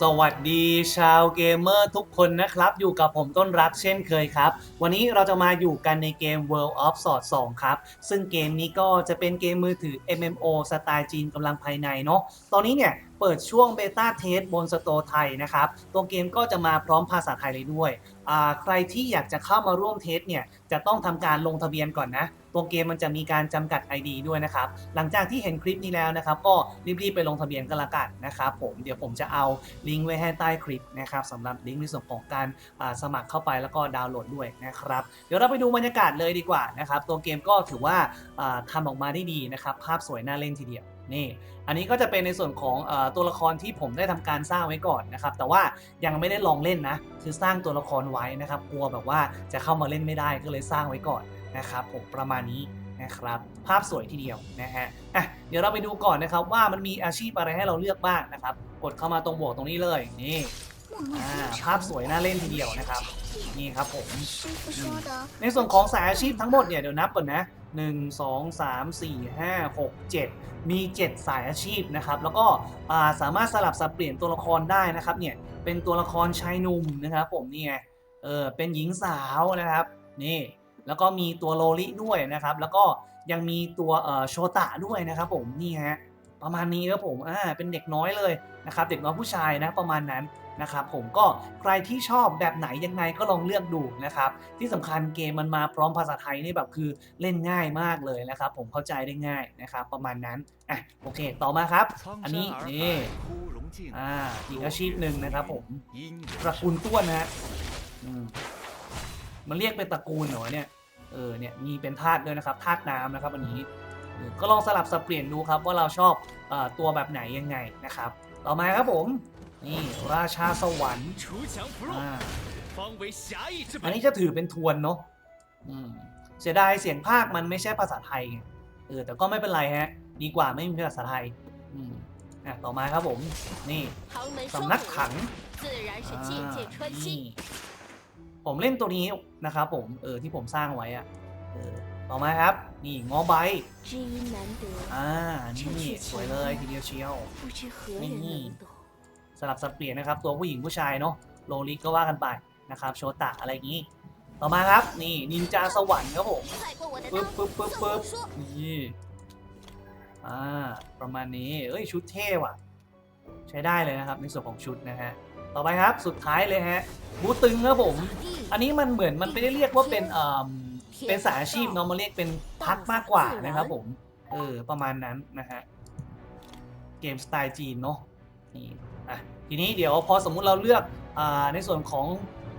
สวัสดีชาวเกมเมอร์ทุกคนนะครับ อยู่กับผมต้นรักเช่นเคยครับ วันนี้เราจะมาอยู่กันในเกม World of Sword 2 ครับ ซึ่งเกมนี้ก็จะเป็นเกมมือถือ MMO สไตล์จีนกำลังภายในเนาะตอนนี้เนี่ย เปิดช่วงเบต้าเทสบนสโตร์ไทยนะครับ ตัวเกมก็จะมาพร้อมภาษาไทยเลยด้วย ใครที่อยากจะเข้ามาร่วมเทสเนี่ย จะต้องทำการลงทะเบียนก่อนนะ ตัวเกมมันจะมีการจำกัด ID ด้วยนะครับ หลังจากที่เห็นคลิปนี้แล้วนะครับ ก็รีบๆไปลงทะเบียนกันละกันนะครับผม เดี๋ยวผมจะเอาลิงก์ไว้ให้ใต้คลิปนะครับสำหรับลิงก์ในส่วนของการสมัครเข้าไปแล้วก็ดาวน์โหลดด้วยนะครับ เดี๋ยวเราไปดูบรรยากาศเลยดีกว่านะครับ ตัวเกมก็ถือว่าอ่าทำออกมาได้ดีนะครับ ภาพสวยน่าเล่นทีเดียว นี่ อันนี้ก็จะเป็นในส่วนของอตัวละครที่ผมได้ทำการสร้างไว้ก่อนนะครับ แต่ว่ายังไม่ได้ลองเล่นนะ คือสร้างตัวละครไว้นะครับ กลัวแบบว่าจะเข้ามาเล่นไม่ได้ก็เลยสร้างไว้ก่อนนะครับผมประมาณนี้นะครับภาพสวยทีเดียวนะฮะะเดี๋ยวเราไปดูก่อนนะครับว่ามันมีอาชีพอะไรให้เราเลือกบ้างนะครับ กดเข้ามาตรงบวกตรงนี้เลยนี่ภาพสวยน่าเล่นทีเดียวนะครับ นี่ครับผมในส่วนของสายอาชีพทั้งหมดเนี่ยเดี๋ยวนับก่อนนะ 1 2 3 4 5 6 7 มี 7 สายอาชีพนะครับ แล้วก็าสามารถสลับสับเปลี่ยนตัวละครได้นะครับเนี่ยเป็นตัวละครชายหนุ่มนะครับ ผมนี่ไงเออเป็นหญิงสาวนะครับนี่แล้วก็มีตัวโลลิด้วยนะครับ แล้วก็ยังมีตัวโชตะด้วยนะครับผมนี่ฮะ ประมาณนี้ครับผมอ่าเป็นเด็กน้อยเลยนะครับเด็กน้อยผู้ชายนะประมาณนั้นนะครับผมก็ใครที่ชอบแบบไหนยังไงก็ลองเลือกดูนะครับที่สำคัญเกมมันมาพร้อมภาษาไทยนี่แบบคือเล่นง่ายมากเลยนะครับผมเข้าใจได้ง่ายนะครับประมาณนั้นอะโอเคต่อมาครับ อันนี้นี่อ่าอีกอาชีพหนึ่งนะครับผมตระกูลต้วนนะฮะอืมมันเรียกเป็นตระกูลเหรอเนี่ยเออเนี่ยมีเป็นธาตุด้วยนะครับธาตุน้ำนะครับอันนี้เออ ก็ลองสลับสับเปลี่ยนดูครับว่าเราชอบอตัวแบบไหนยังไงนะครับ ต่อมาครับผม นี่ราชาสวรรค์อันนี้จะถือเป็นทวนเนาะเสียดายเสียงภาคมันไม่ใช่ภาษาไทยไงเออแต่ก็ไม่เป็นไรฮะ ดีกว่าไม่มีภาษาไทยอะต่อมาครับผม นี่สำนักขังผมเล่นตัวนี้นะครับผมเออที่ผมสร้างไว้อะเออ ต่อมาครับ นี่งอใบอ่า นี่สวยเลยทีเดียวเชียวนี่สลับสับเปลี่ยนนะครับ ตัวผู้หญิงผู้ชายเนาะโลลิก็ว่ากันไปนะครับโชตะอะไรอย่างนี้ ต่อมาครับ นี่นินจาสวรรค์ครับผมปึ๊บปึ๊บปึ๊บปึ๊บนี่อ่าประมาณนี้เอ้ยชุดเท่ว่ะ ใช้ได้เลยนะครับในส่วนของชุดนะฮะต่อไปครับสุดท้ายเลยฮะบูตึงครับผม อันนี้มันเหมือนมันไม่ได้เรียกว่าเป็นเอ่อ เป็นสายอาชีพเนาะมาเรียกเป็นพักมากกว่านะครับผม เออ ประมาณนั้นนะฮะ เกมสไตล์จีนเนาะนี่อะทีนี้เดี๋ยวพอสมมุติเราเลือกอ่าในส่วนของ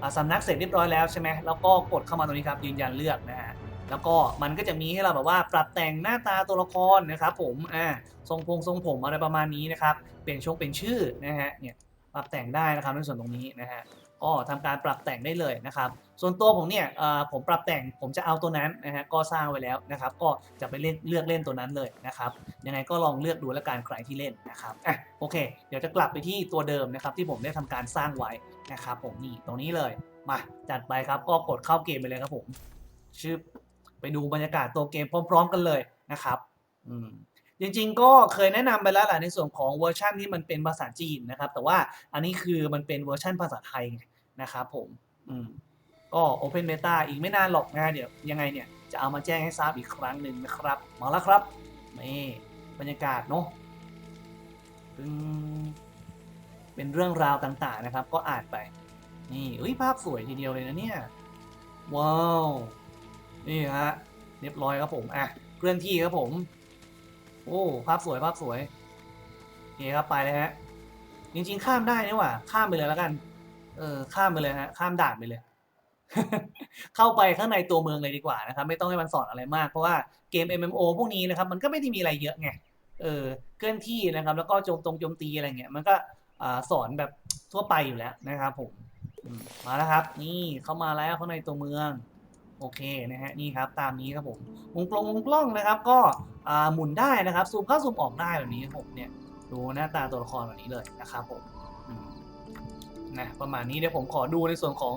อ่าสำนักเสร็จเรียบร้อยแล้วใช่ไหมแล้วก็กดเข้ามาตรงนี้ครับยืนยันเลือกนะฮะแล้วก็มันก็จะมีให้เราแบบว่าปรับแต่งหน้าตาตัวละครนะครับผมอ่าทรงพงทรงผมอะไรประมาณนี้นะครับเปลี่ยนช่วงเป็นชื่อนะฮะเนี่ยปรับแต่งได้นะครับในส่วนตรงนี้นะฮะก็ทำการปรับแต่งได้เลยนะครับ ส่วนตัวผมเนี่ยผมปรับแต่งผมจะเอาตัวนั้นนะฮะก็สร้างไว้แล้วนะครับ ก็จะไปเล่นเลือกเล่นตัวนั้นเลยนะครับยังไงก็ลองเลือกดูแล้วกันใครที่เล่นนะครับอะโอเค เดี๋ยวจะกลับไปที่ตัวเดิมนะครับที่ผมได้ทำการสร้างไว้นะครับผมนี่ตรงนี้เลยมาจัดไปครับก็กดเข้าเกมไปเลยครับผมชื่อไปดูบรรยากาศตัวเกมพร้อม ๆ กันเลยนะครับอืมจริงๆ ก็เคยแนะนำไปแล้วแหละในส่วนของเวอร์ชันที่มันเป็นภาษาจีนนะครับ แต่ว่าอันนี้คือมันเป็นเวอร์ชันภาษาไทยนะครับผมอืม ก็ Open Beta อีกไม่นานหรอกนะเดี๋ยวยังไงเนี่ย จะเอามาแจ้งให้ทราบอีกครั้งหนึ่งนะครับ มาแล้วครับนี่บรรยากาศเนาะเป็นเรื่องราวต่างๆนะครับ ก็อ่านไป นี่เอ้ยภาพสวยทีเดียวเลยนะเนี่ย ว้าว นี่ฮะเรียบร้อยครับผมอะเคลื่อนที่ครับผม โอ้ภาพสวยภาพสวยโอเคครับไปเลยฮะจริงๆข้ามได้นี่หว่า ข้ามไปเลยแล้วกัน เออข้ามไปเลยฮะข้ามด่านไปเลย เข้าไปข้างในตัวเมืองเลยดีกว่านะครับ ไม่ต้องให้มันสอนอะไรมาก เพราะว่าเกม MMO พวกนี้นะครับ มันก็ไม่ได้มีอะไรเยอะไงเออเคลื่อนที่นะครับ แล้วก็โจมตรงโจมตีอะไรเงี้ยมันก็สอนแบบทั่วไปอยู่แล้วนะครับผมมาแล้วครับ นี่เข้ามาแล้วข้างในตัวเมือง โอเคนะฮะนี่ครับ ตามนี้ครับผมวงกลมวงกล้องนะครับ ก็หมุนได้นะครับซูมเข้าซูมออกได้แบบนี้ครับผมเนี่ยดูหน้าตาตัวละครแบบนี้เลยนะครับผม นะประมาณนี้เดี๋ยวผมขอดูในส่วนของ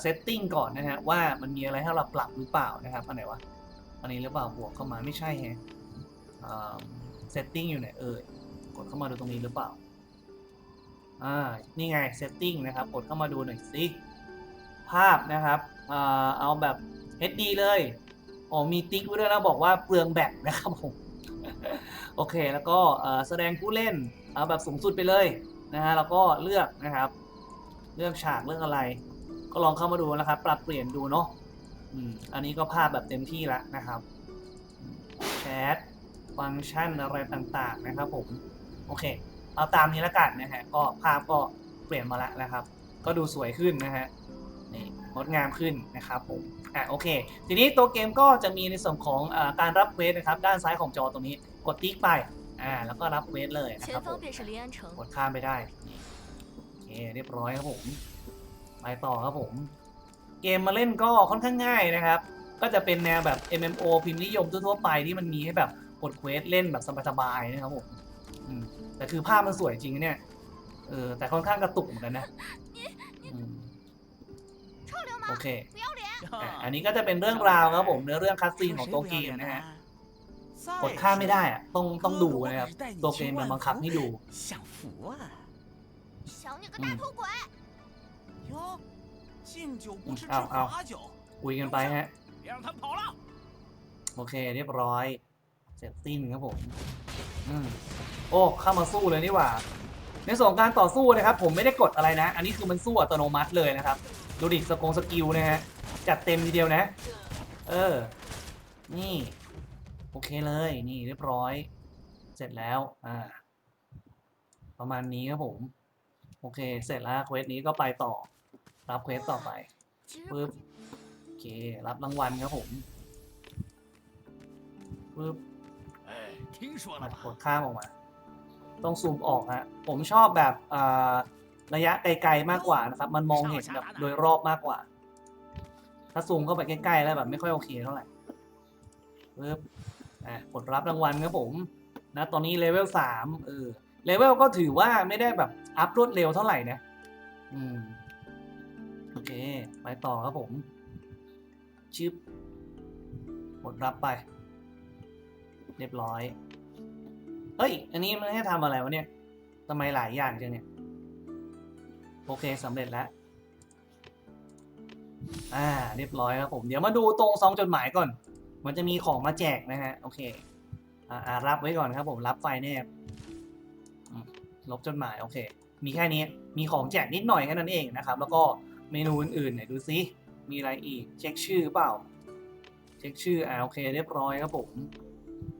เซตติ้งก่อนนะฮะว่ามันมีอะไรให้เราปรับหรือเปล่านะครับอันไหนวะอันนี้หรือเปล่าบวกเข้ามาไม่ใช่ฮะเซตติ้งอยู่ไหนเอ่ยกดเข้ามาดูตรงนี้หรือเปล่าอ่านี่ไง setting นะครับกดเข้ามาดูหน่อยสิภาพนะครับเอาแบบ HD เลยอ๋อมีติ๊กไว้ด้วยนะบอกว่าเปลืองแบตนะครับผมโอเคแล้วก็แสดงผู้เล่นเอาแบบสูงสุดไปเลยนะฮะแล้วก็เลือกนะครับ เลือกฉากเรื่องอะไร ก็ลองเข้ามาดูนะครับ ปรับเปลี่ยนดูเนาะอันนี้ก็ภาพแบบเต็มที่ละนะครับแชทฟังก์ชันอะไรต่างๆนะครับผม โอเค เอาตามนี้แล้วกันนะฮะก็ภาพก็เปลี่ยนมาละนะครับ ก็ดูสวยขึ้นนะฮะนี่งดงามขึ้นนะครับผมอะโอเค ทีนี้ตัวเกมก็จะมีในส่วนของอการรับเวทนะครับ ด้านซ้ายของจอตรงนี้ กดติ๊กไปอ่าแล้วก็รับเวทเลยนะครับผมกดข้ามไปได้ เรียบร้อยครับผมไปต่อครับผม เกมมาเล่นก็ค่อนข้างง่ายนะครับ ก็จะเป็นแนวแบบ MMO พิมพ์นิยมทั่วๆไปที่มันมีให้แบบกดเควสเล่นแบบสบายๆนะครับผมแต่คือภาพมันสวยจริงเนี่ยเออแต่ค่อนข้างกระตุกเหมือนกันนะโอเคอันนี้ก็จะเป็นเรื่องราวครับผมเนื้อเรื่องคัสซีนของตัวเกมนะฮะกดข้ามไม่ได้อะต้องต้องดูนะครับตัวเกมมันบังคับให้ดู 享福啊！想你个大土鬼！哟，敬酒不吃吃嗯เอา 罚酒， คุยกันไปฮะ 别让他们跑了。 โอเค เรียบร้อย เสร็จสิ้นครับผม อืม โอ้ เข้ามาสู้เลยนี่หว่า ในส่วนของการต่อสู้นะครับ ผมไม่ได้กดอะไรนะ อันนี้คือมันสู้อัตโนมัติเลยนะครับ ดูดิสกงสกิลนะฮะ จัดเต็มทีเดียวนะ เออ นี่ โอเคเลย นี่เรียบร้อย เสร็จแล้ว อ่า ประมาณนี้ครับผม โอเค เสร็จแล้วเควสนี้ก็ไปต่อ รับเควสต่อไปปึ๊บโอเค รับรางวัลครับผมปึ๊บมักดข้ามออกมา ต้องซูมออกฮะ ผมชอบแบบระยะไกลๆมากกว่านะครับ มันมองเห็นแบบโดยรอบมากกว่า ถ้าซูมเข้าไปใกล้ๆแล้วแบบไม่ค่อยโอเคเท่าไหร่ปึ๊บอะผดรับรางวัลครับผม นะ ตอนนี้เลเวลสามเออ เลเวลก็ถือว่าไม่ได้แบบอัพรวดเร็วเท่าไหร่นะอืมโอเค ไปต่อครับผมชึบกดรับไป เรียบร้อย เฮ้ย อันนี้มันให้ทำอะไรวะเนี่ยทำไมหลายอย่างจังเนี่ย โอเคสำเร็จแล้ว อ่า เรียบร้อยครับผม เดี๋ยวมาดูตรงซองจดหมายก่อน มันจะมีของมาแจกนะฮะ โอเค อ่าอ่ารับไว้ก่อนครับผม รับไฟล์แนบอืม ลบจดหมายโอเค มีแค่นี้มีของแจกนิดหน่อยแค่นั้นเองนะครับ แล้วก็เมนูอื่นๆไหนดูซิมีอะไรอีก เช็คชื่อเปล่า เช็คชื่ออ่าโอเค เรียบร้อยครับผม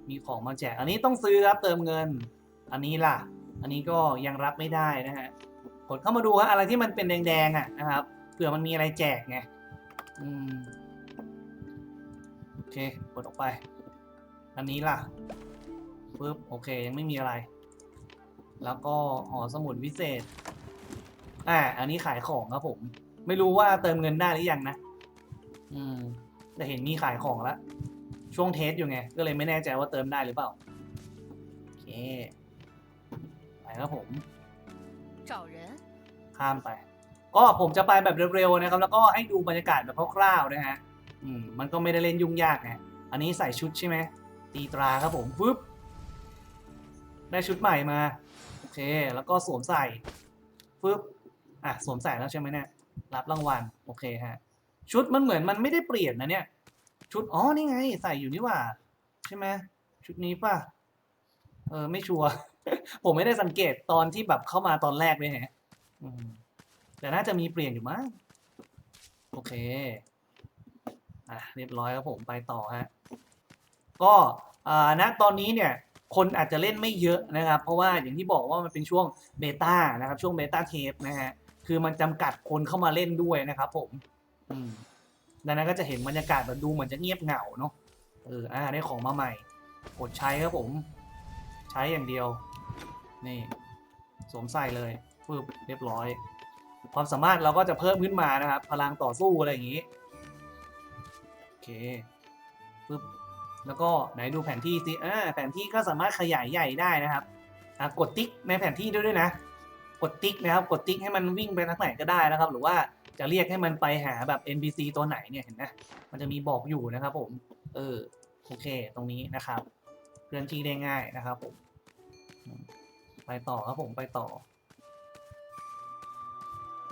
มีของมาแจก อันนี้ต้องซื้อครับเติมเงิน อันนี้ล่ะ อันนี้ก็ยังรับไม่ได้นะฮะกดเข้ามาดูฮะอะไรที่มันเป็นแดงๆอะนะครับเผื่อมันมีอะไรแจกไงอืมโอเคกดออกไป อันนี้ล่ะปึ๊บโอเคยังไม่มีอะไร แล้วก็หอสมุดวิเศษ อ่า อันนี้ขายของครับผม ไม่รู้ว่าเติมเงินได้หรือยังนะ อืม แต่เห็นมีขายของแล้ว ช่วงเทสอยู่ไง ก็เลยไม่แน่ใจว่าเติมได้หรือเปล่า โอเค ไปครับผม找人，ข้ามไป ก็ผมจะไปแบบเร็วๆนะครับ แล้วก็ให้ดูบรรยากาศแบบคร่าวๆนะฮะ อืม มันก็ไม่ได้เล่นยุ่งยากไงอันนี้ใส่ชุดใช่ไหมตีตราครับผมฟึบได้ชุดใหม่มาโอ เค แล้วก็สวมใส่ฟึบอะสวมใส่แล้วใช่ไหมเนี่ยรับรางวัลโอเคฮะชุดมันเหมือนมันไม่ได้เปลี่ยนนะเนี่ย ชุดอ๋อนี่ไง ใส่อยู่นี่ว่า ใช่ไหมชุดนี้ป่ะเออไม่ชัวร์ผมไม่ได้สังเกตตอนที่แบบเข้ามาตอนแรกเลยฮะแต่น่าจะมีเปลี่ยนอยู่มั้งโอเคอะเรียบร้อยครับผมไปต่อฮะก็อ่าณตอนนี้เนี่ย คนอาจจะเล่นไม่เยอะนะครับ เพราะว่าอย่างที่บอกว่ามันเป็นช่วงเบต้านะครับ ช่วงเบต้าเทปนะฮะคือมันจำกัดคนเข้ามาเล่นด้วยนะครับ ผม อืมดังนั้นก็จะเห็นบรรยากาศแบบดูเหมือนจะเงียบเหงาเนาะเอออ่าได้ของมาใหม่กดใช้ครับผม ใช้อย่างเดียว นี่สวมใส่เลยปึ๊บเรียบร้อย ความสามารถเราก็จะเพิ่มขึ้นมานะครับ พลังต่อสู้อะไรอย่างนี้โอเคปึ๊บ แล้วก็ไหนดูแผนที่สิอ่าแผนที่ก็สามารถขยายใหญ่ได้นะครับอะกดติ๊กในแผนที่ด้วยด้วยนะ กดติ๊กนะครับ กดติ๊กให้มันวิ่งไปทางไหนก็ได้นะครับ หรือว่าจะเรียกให้มันไปหาแบบ NPC ตัวไหนเนี่ยเห็นไหมมันจะมีบอกอยู่นะครับผม เออโอเค ตรงนี้นะครับเคลื่อนที่ได้ง่ายนะครับผมอืมไปต่อครับผมไปต่อ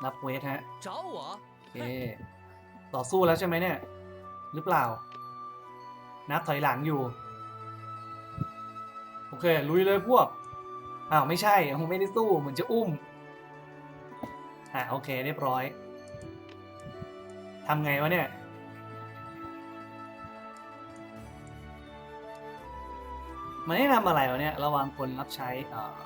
รับเวทฮะ找我โอเคต่อสู้แล้วใช่ไหมเนี่ย หรือเปล่า นับถอยหลังอยู่ โอเค ลุยเลยพวก อ้าว ไม่ใช่ผมไม่ได้สู้เหมือนจะอุ้ม อะโอเค เรียบร้อยทำไงวะเนี่ย มันให้ทำอะไรวะเนี่ย ระวังคนรับใช้เอ่อ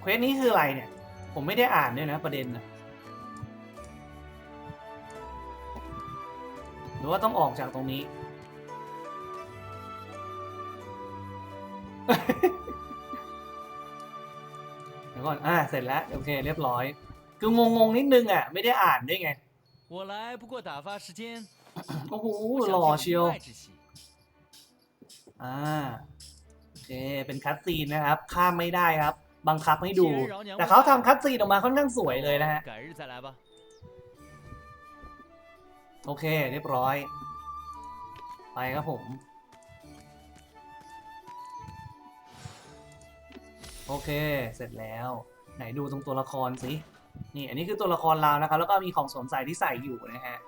เควสนี้คืออะไรเนี่ย ผมไม่ได้อ่านด้วยนะประเด็นนะ หรือว่าต้องออกจากตรงนี้ เดี๋ยวก่อน อ่า เสร็จแล้ว โอเค เรียบร้อย คืองงงนิดนึงอะ ไม่ได้อ่านด้วยไงโอ้โหหล่อเชียว อ่า โอเค เป็นคัตซีนนะครับ ข้ามไม่ได้ครับ บังคับให้ดู แต่เขาทำคัตซีนออกมาค่อนข้างสวยเลยนะฮะ โอเค เรียบร้อย ไปครับผม โอเค เสร็จแล้ว ไหนดูตรงตัวละครสิ นี่ อันนี้คือตัวละครเรานะครับ แล้วก็มีของสวมใส่ที่ใส่อยู่นะฮะ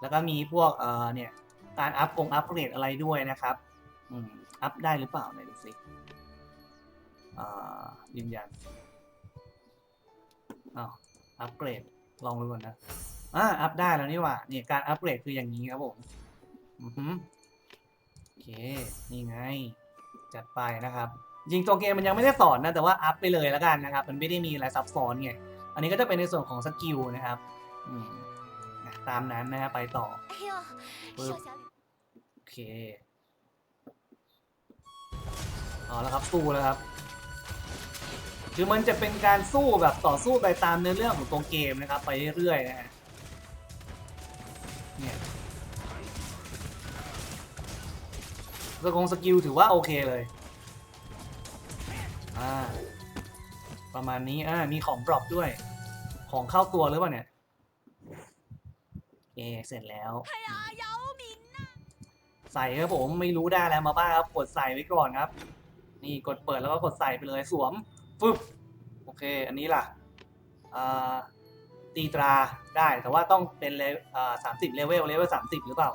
แล้วก็มีพวก เอ่อ เนี่ย การอัพกงอัพเกรดอะไรด้วยนะครับ อืม อัพได้หรือเปล่า ไหนดูสิอ่ายืนยันอ้าวอัพเกรด ลองดูก่อนนะ อ่าอัพได้แล้วนี่ว่าเนี่ยการอัปเกรดคืออย่างนี้ครับผมอือฮึโอเค นี่ไง จัดไปนะครับจริงตัวเกมมันยังไม่ได้สอนนะ แต่ว่าอัพไปเลยแล้วกันนะครับ มันไม่ได้มีอะไรซับซ้อนไง อันนี้ก็จะเป็นในส่วนของสกิลนะครับตามนั้นนะฮะไปต่อโอเคเอาแล้วครับสู้แล้วครับ คือมันจะเป็นการสู้แบบต่อสู้ไปตามเนื้อเรื่องของตัวเกมนะครับ ไปเรื่อยๆนะฮะ เนี่ยสกงสกิลถือว่าโอเคเลย อ่า ประมาณนี้ อ่า มีของปรอบด้วย ของเข้าตัวหรือเปล่าเนี่ยเอเสร็จแล้ว ใส่ครับผมไม่รู้ได้แล้วมาบ้าครับ กดใส่ไว้ก่อนครับ นี่กดเปิดแล้วก็กดใส่ไปเลยสวมฟึบโอเค อันนี้ล่ะ อ่า ตีตราได้แต่ว่าต้องเป็นเลอ่าสามสิบเลเวลเลเวลสามสิบหรือเปล่า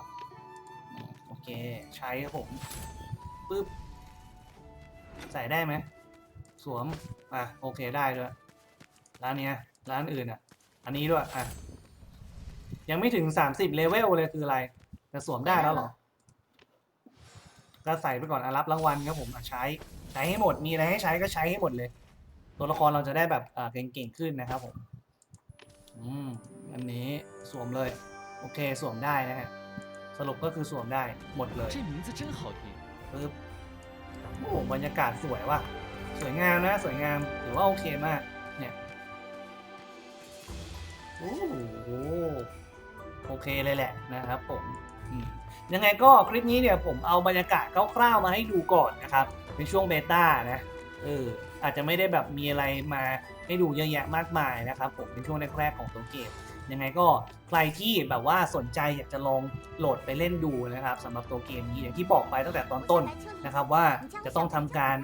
โอเค ใช้ครับผมปึ๊บ ใส่ได้ไหม สวม อะ โอเคได้ด้วย ร้านเนี้ย ร้านอื่นอะ อันนี้ด้วย อะ ยังไม่ถึงสามสิบเลเวลเลยคืออะไรแต่สวมได้แล้วเหรอก็ใส่ไปก่อนอรับรางวัลครับผมอะใช้ใช้ให้หมดมีอะไรให้ใช้ก็ใช้ให้หมดเลย ตัวละครเราจะได้แบบเก่งๆขึ้นนะครับผม อืมอันนี้สวมเลย โอเคสวมได้นะฮะสรุปก็คือสวมได้หมดเลยปึ๊บโอ้บรรยากาศสวยว่ะสวยงามนะ สวยงามถือว่าโอเคมาก เนี่ยโอ้โหโอเคเลยแหละนะครับผมยังไงก็คลิปนี้เนี่ยผมเอาบรรยากาศคร่าวๆมาให้ดูก่อนนะครับ ในช่วงเบต้านะเออ อาจจะไม่ได้แบบมีอะไรมาให้ดูเยอะแยะมากมายนะครับผมเป็นช่วงแรกๆของตัวเกมยังไงก็ใครที่แบบว่าสนใจอยากจะลองโหลดไปเล่นดูนะครับสำหรับตัวเกมนี้อย่างที่บอกไปตั้งแต่ตอนต้นนะครับว่าจะต้องทำการ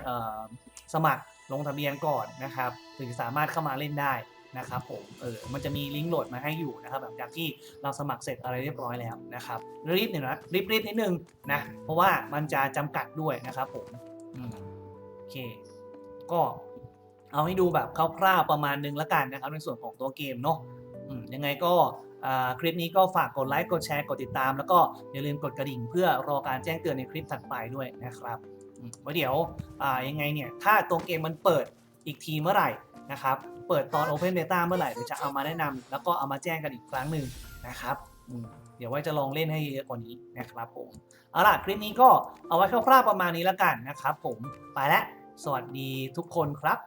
สมัครลงทะเบียนก่อนนะครับถึงสามารถเข้ามาเล่นได้นะครับผมเออมันจะมีลิงก์โหลดมาให้อยู่นะครับหลังจากที่เราสมัครเสร็จอะไรเรียบร้อยแล้วนะครับรีบหนึ่งนะรีบรีบนิดนึงนะเพราะว่ามันจะจำกัดด้วยนะครับผมโอเค ก็เอาให้ดูแบบคร่าวๆประมาณนึงแล้วกันนะครับในส่วนของตัวเกมเนาะยังไงก็คลิปนี้ก็ฝากกดไลค์กดแชร์กดติดตาม แล้วก็อย่าลืมกดกระดิ่งเพื่อรอการแจ้งเตือนในคลิปถัดไปด้วยนะครับไว้เดี๋ยวยังไงเนี่ยถ้าตัวเกมมันเปิดอีกทีเมื่อไหร่นะครับเปิดตอน Open Beta เมื่อไหร่เดี๋ยวจะเอามาแนะนำแล้วก็เอามาแจ้งกันอีกครั้งหนึ่งนะครับเดี๋ยวไว้จะลองเล่นให้เยอะกว่านี้นะครับผมเอาล่ะคลิปนี้ก็เอาไว้คร่าวๆประมาณนี้แล้วกันนะครับผมไปแล้ว สวัสดีทุกคนครับ